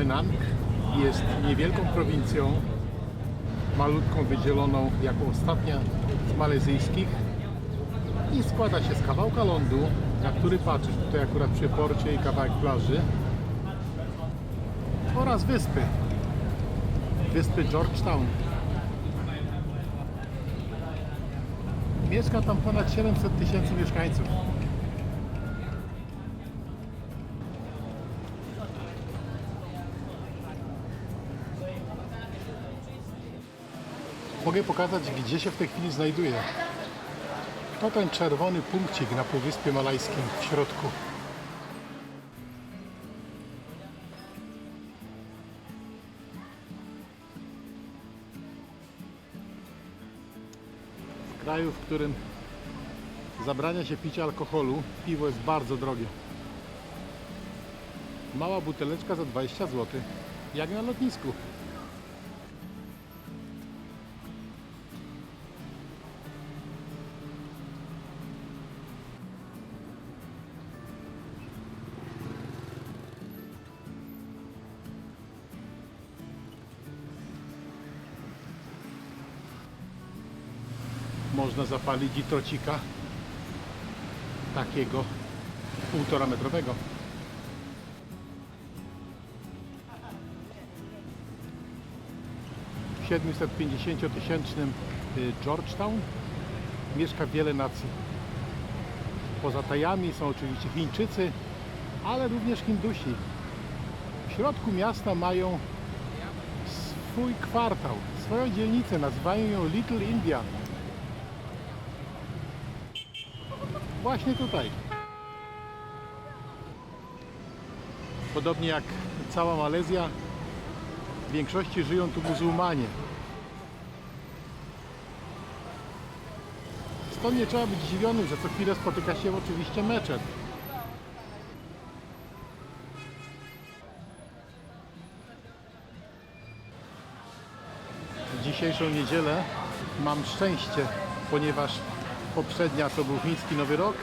Penang jest niewielką prowincją, malutką, wydzieloną jako ostatnia z malezyjskich i składa się z kawałka lądu, na który patrzysz tutaj akurat przy porcie i kawałek plaży oraz wyspy. Wyspy Georgetown. Mieszka tam ponad 700 tysięcy mieszkańców. Mogę pokazać, gdzie się w tej chwili znajduję. To ten czerwony punkcik na Półwyspie Malajskim w środku. W kraju, w którym zabrania się picia alkoholu, piwo jest bardzo drogie. Mała buteleczka za 20 zł, jak na lotnisku. Można zapalić i trocika takiego półtora metrowego. W 750 tysięcznym y, Georgetown mieszka wiele nacji. Poza Tajami są oczywiście Chińczycy, ale również Hindusi. W środku miasta mają swój kwartał, swoją dzielnicę, nazywają ją Little India. Właśnie tutaj. Podobnie jak cała Malezja, w większości żyją tu muzułmanie. Stąd nie trzeba być zdziwionym, że co chwilę spotyka się oczywiście meczet. Dzisiejszą niedzielę mam szczęście, ponieważ poprzednia to był chiński Nowy Rok,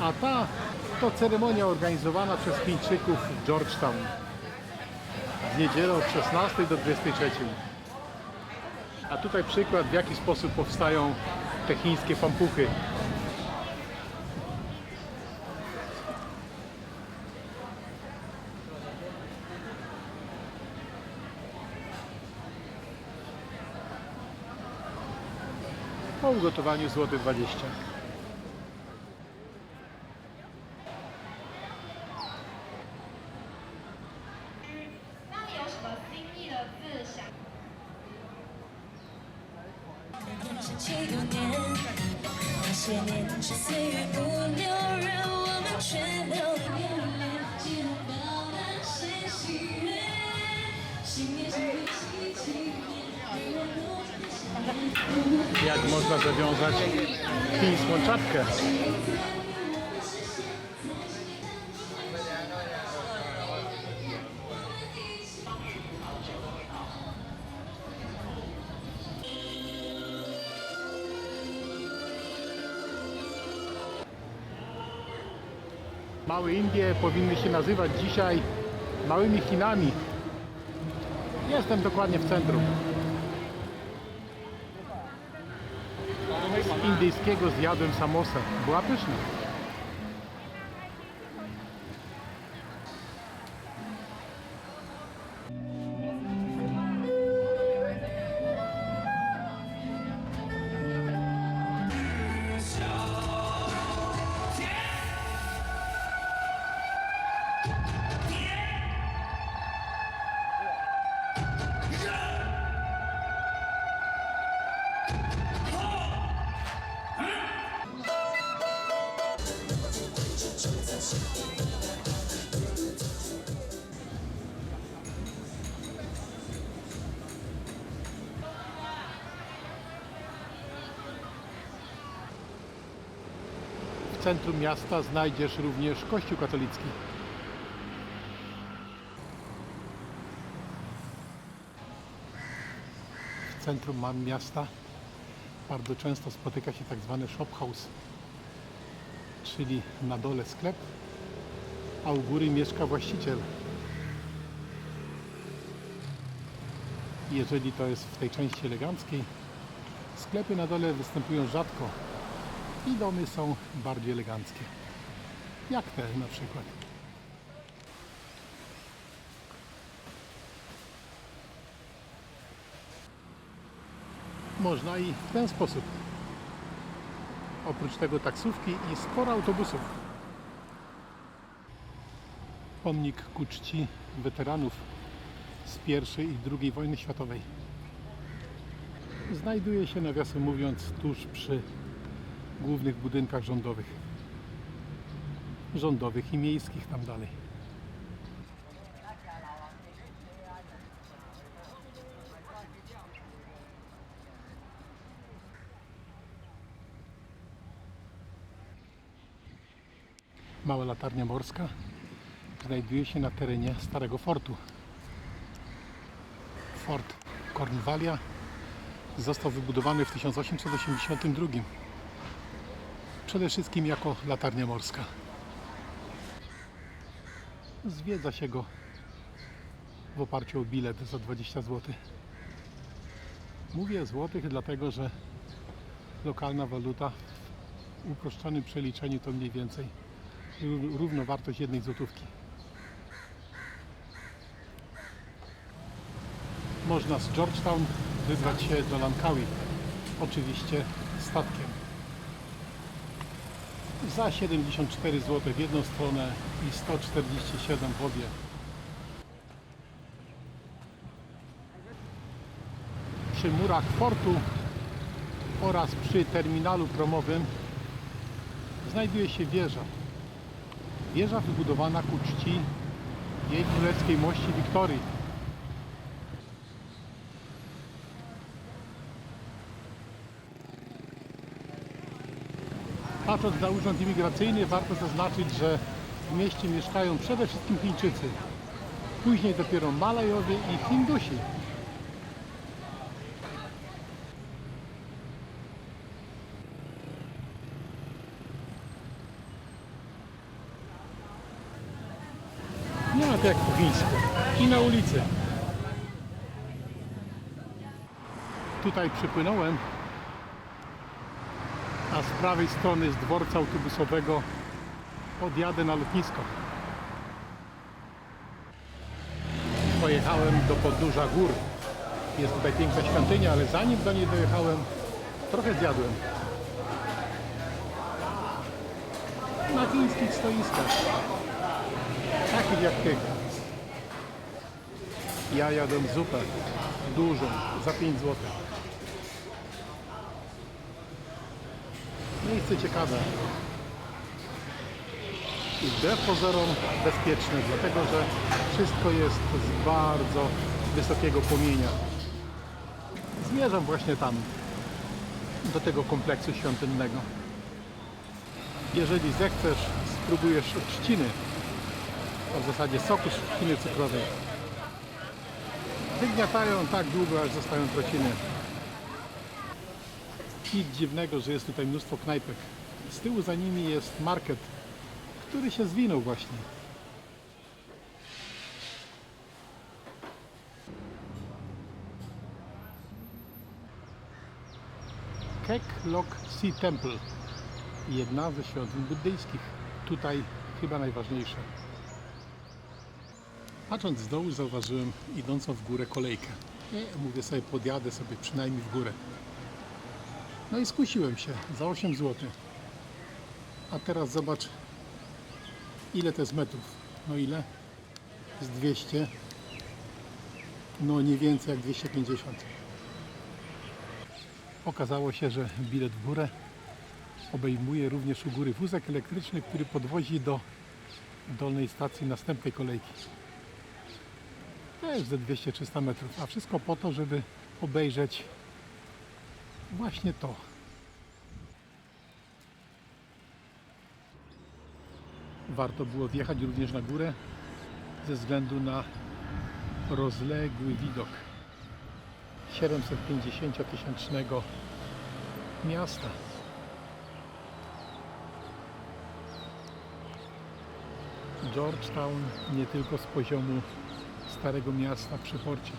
a ta to ceremonia organizowana przez Chińczyków w Georgetown w niedzielę od 16 do 23. A tutaj przykład w jaki sposób powstają te chińskie pampuchy. Po ugotowaniu złoty 20. Jak można zawiązać chińską czapkę. Małe Indie powinny się nazywać dzisiaj małymi Chinami. Jestem dokładnie w centrum. Z indyjskiego zjadłem samosę. Była pyszna. Centrum miasta znajdziesz również kościół katolicki. W centrum miasta bardzo często spotyka się tak zwany shop house, czyli na dole sklep, a u góry mieszka właściciel. jeżeli to jest w tej części eleganckiej. Sklepy na dole występują rzadko i domy są bardziej eleganckie. Jak te na przykład. Można i w ten sposób. Oprócz tego taksówki i sporo autobusów. Pomnik ku czci weteranów z I i II wojny światowej. Znajduje się, nawiasem mówiąc, tuż przy głównych budynkach rządowych. Rządowych i miejskich tam dalej. Mała latarnia morska znajduje się na terenie starego fortu. Fort Cornwallia został wybudowany w 1882. Przede wszystkim jako latarnia morska. Zwiedza się go w oparciu o bilet za 20 zł. Mówię złotych dlatego, że lokalna waluta w uproszczonym przeliczeniu to mniej więcej ró- równowartość jednej złotówki. Można z Georgetown wybrać się do Lankawi, oczywiście statkiem. Za 74 zł w jedną stronę i 147 w obie. Przy murach fortu oraz przy terminalu promowym znajduje się wieża. Wieża wybudowana ku czci jej królewskiej mości Wiktorii. Patrząc na urząd imigracyjny warto zaznaczyć, że w mieście mieszkają przede wszystkim Chińczycy. Później dopiero Malajowie i Hindusi. Nie ma to jak. I na ulicy. Tutaj przypłynąłem, z prawej strony z dworca autobusowego odjadę na lotnisko. Pojechałem do podnóża gór. Jest tutaj piękna świątynia, ale zanim do niej dojechałem, trochę zjadłem. Na chińskich stoiskach takich jak ty. Ja jadłem zupę dużą za 5 zł. Miejsce ciekawe. I wbrew pozorom bezpieczne, dlatego że wszystko jest z bardzo wysokiego płomienia. Zmierzam właśnie tam, do tego kompleksu świątynnego. Jeżeli zechcesz, spróbujesz trzciny, a w zasadzie soku z trzciny cukrowej. Wygniatają tak długo, aż zostają trociny. Nic dziwnego, że jest tutaj mnóstwo knajpek. Z tyłu za nimi jest market, który się zwinął właśnie. Kek Lok Sea Temple. Jedna ze świątyń buddyjskich. Tutaj chyba najważniejsza. Patrząc z dołu zauważyłem idącą w górę kolejkę. Nie, mówię sobie podjadę sobie przynajmniej w górę. No i skusiłem się za 8 zł. A teraz zobacz ile to jest metrów. No ile? Z 200. No nie więcej jak 250. Okazało się, że bilet w górę obejmuje również u góry wózek elektryczny, który podwozi do dolnej stacji następnej kolejki też ze 200-300 metrów, a wszystko po to, żeby obejrzeć właśnie to. Warto było wjechać również na górę ze względu na rozległy widok 750-tysięcznego miasta. Georgetown nie tylko z poziomu Starego Miasta przy porcie.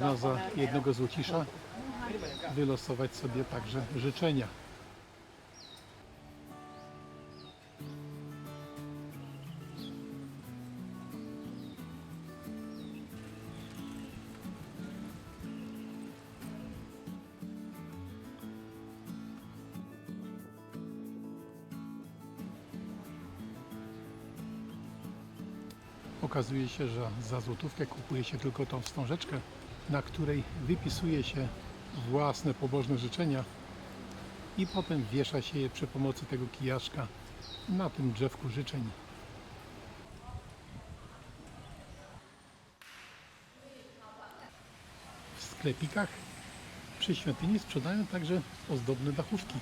Można za jednego złocisza wylosować sobie także życzenia. Okazuje się, że za złotówkę kupuje się tylko tą wstążeczkę, na której wypisuje się własne pobożne życzenia i potem wiesza się je przy pomocy tego kijaszka na tym drzewku życzeń. W sklepikach przy świątyni sprzedają także ozdobne dachówki.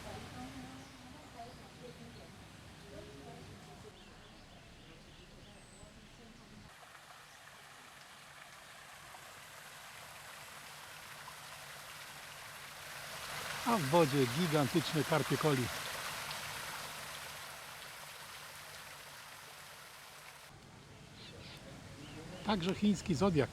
A w wodzie gigantyczne karpie coli. Także chiński zodiak